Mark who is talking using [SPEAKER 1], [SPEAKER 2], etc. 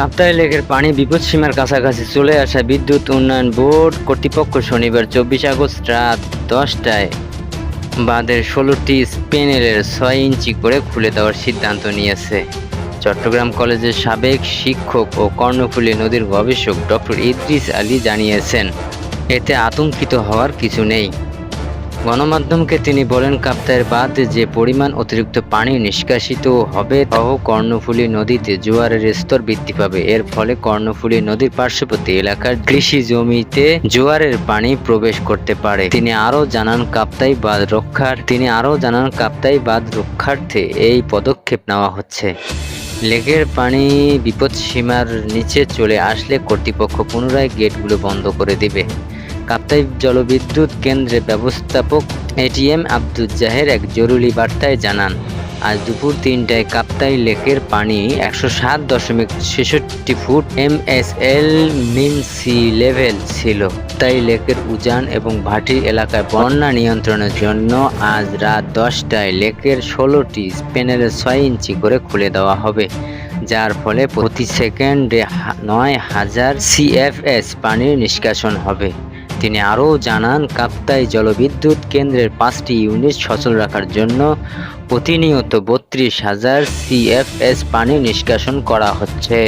[SPEAKER 1] কাপ্তাই লেকের পানি বিপদসীমার কাছাকাছি চলে আসা বিদ্যুৎ উন্নয়ন বোর্ড কর্তৃপক্ষ শনিবার চব্বিশ আগস্ট রাত দশটায় বাঁধের ষোলোটি স্পেনেলের ছয় ইঞ্চি করে খুলে দেওয়ার সিদ্ধান্ত নিয়েছে। চট্টগ্রাম কলেজের সাবেক শিক্ষক ও কর্ণফুলী নদীর গবেষক ডক্টর ইদ্রিস আলী জানিয়েছেন, এতে আতঙ্কিত হওয়ার কিছু নেই। গণমাধ্যমকে তিনি বলেন কাপ্তায়ের বাদ যে পরিমাণ অতিরিক্ত পানি নিষ্কাশিত হবে সহ কর্ণফুলী নদীতে জোয়ারের স্তর বৃদ্ধি পাবে। এর ফলে কর্ণফুলী নদীর পার্শ্ববর্তী এলাকার কৃষি জমিতে জোয়ারের পানি প্রবেশ করতে পারে। তিনি আরও জানান, কাপ্তাই বাঁধ রক্ষার, তিনি আরও জানান, কাপ্তাই বাঁধ রক্ষার্থে এই পদক্ষেপ নেওয়া হচ্ছে। লেকের পানি বিপদসীমার নিচে চলে আসলে কর্তৃপক্ষ পুনরায় গেটগুলো বন্ধ করে দিবে। কাপ্তাই জলবিদ্যুৎ কেন্দ্রের ব্যবস্থাপক এটিএম আব্দুজ্জাহের এক জরুরি বার্তায় জানান, আজ দুপুর তিনটায় কাপ্তাই লেকের পানি একশো সাত দশমিক ছেষট্টি foot M S L mean sea level ছিল। তাই লেকের উজান এবং ভাটি এলাকায় বন্যা নিয়ন্ত্রণের জন্য আজ রাত দশটায় লেকের ষোলোটি স্পেনেলের ছয় ইঞ্চি করে খুলে দেওয়া হবে, যার ফলে প্রতি সেকেন্ডে নয় হাজার সিএফএস পানির নিষ্কাশন হবে। তিনি আরও জানান, কাপ্তাই জলবিদ্যুৎ কেন্দ্রের পাঁচটি ইউনিট সচল রাখার জন্য প্রতিনিয়ত বত্রিশ হাজার সিএফএস পানি নিষ্কাশন করা হচ্ছে।